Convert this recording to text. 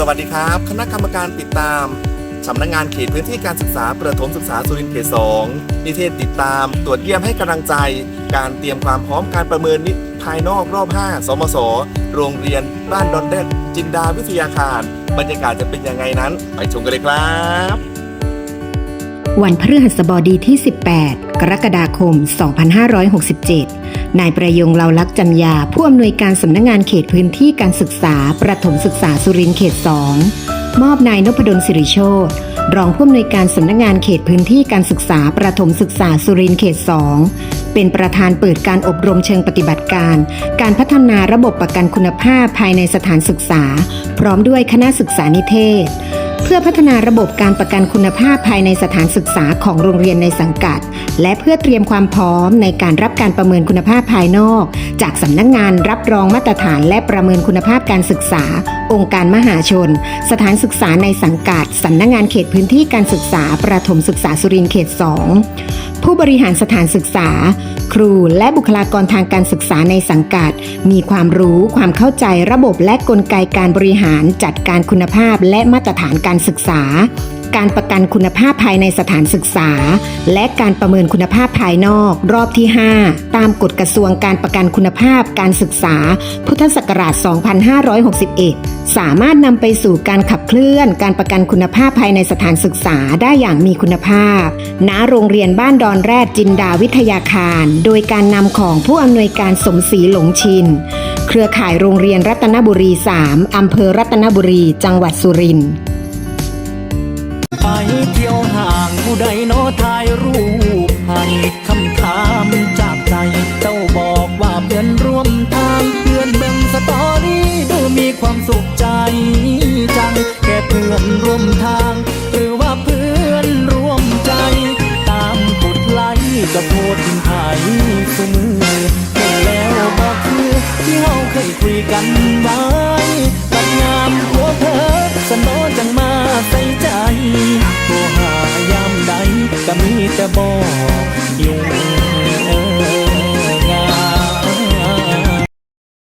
สวัสดีครับ คณะกรรมการติดตามสำนักงานเขตพื้นที่การศึกษาประถมศึกษาสุรินทร์เขต 2 นิเทศติดตาม ตรวจเยี่ยมให้กำลังใจ การเตรียมความพร้อมการประเมินนิภายนอกรอบ 5 สมส โรงเรียนบ้านดอนเด็ดจินดาวิทยาคาร บรรยากาศจะเป็นยังไงนั้น ไปชมกันเลยครับ วันพฤหัสบดีที่ 18 กรกฎาคม 2567 นายประยงเลาลักษณ์จันยา ผู้อำนวยการสำนักงงานเขตพื้นที่การศึกษา ประถมศึกษาสุรินทร์เขต 2 มอบนายนพดลสิริโชตรองผู้อำนวยการสำนักงงานเขตพื้นที่การศึกษา ประถมศึกษาสุรินทร์เขต 2 เป็นประธานเปิดการอบรมเชิงปฏิบัติการ การพัฒนาระบบประกันคุณภาพภายในสถานศึกษา พร้อมด้วยคณะศึกษานิเทศ พื่อพัฒนาระบบการประกันคุณภาพภายในสถานศึกษาของโรงเรียนในสังกัด และเพื่อเตรียมความพร้อมในการรับการประเมินคุณภาพภายนอก จากสำนักงงานรับรองมาตรฐานและประเมินคุณภาพการศึกษา องค์การมหาชน สถานศึกษาในสังกัดสำนักงงานเขตพื้นที่การศึกษาประถมศึกษาสุรินทร์เขต 2 ผู้บริหารสถานศึกษา ครูและบุคลากรทางการศึกษาในสังกัด มีความรู้ความเข้าใจระบบและกลไกการบริหารจัดการคุณภาพและมาตรฐานการศึกษา การประกันคุณภาพภายในสถานศึกษา และการประเมินคุณภาพภายนอก รอบที่ 5 ตามกฎกระทรวงการประกันคุณภาพการศึกษา พุทธศักราช 2561 สามารถนำไปสู่การขับเคลื่อน การประกันคุณภาพภายในสถานศึกษาได้อย่างมีคุณภาพ ณ โรงเรียนบ้านดอนแรดจินดาวิทยาคาร โดยการนำของผู้อำนวยการสมศรีหลงชิน เครือข่ายโรงเรียนรัตนบุรี 3 อำเภอรัตนบุรี จังหวัดสุรินทร์ ผู้ใดโนถ่ายรูปให้คำถามจากใจ เจ้าบอกว่าเพื่อนร่วมทางเพื่อนเบ่งสตอรี่ดูมีความสุขใจจัง แค่เพื่อนร่วมทาง หรือว่าเพื่อนร่วมใจ ตามกดไลค์ก็โพสต์ถึงไทยเสมอ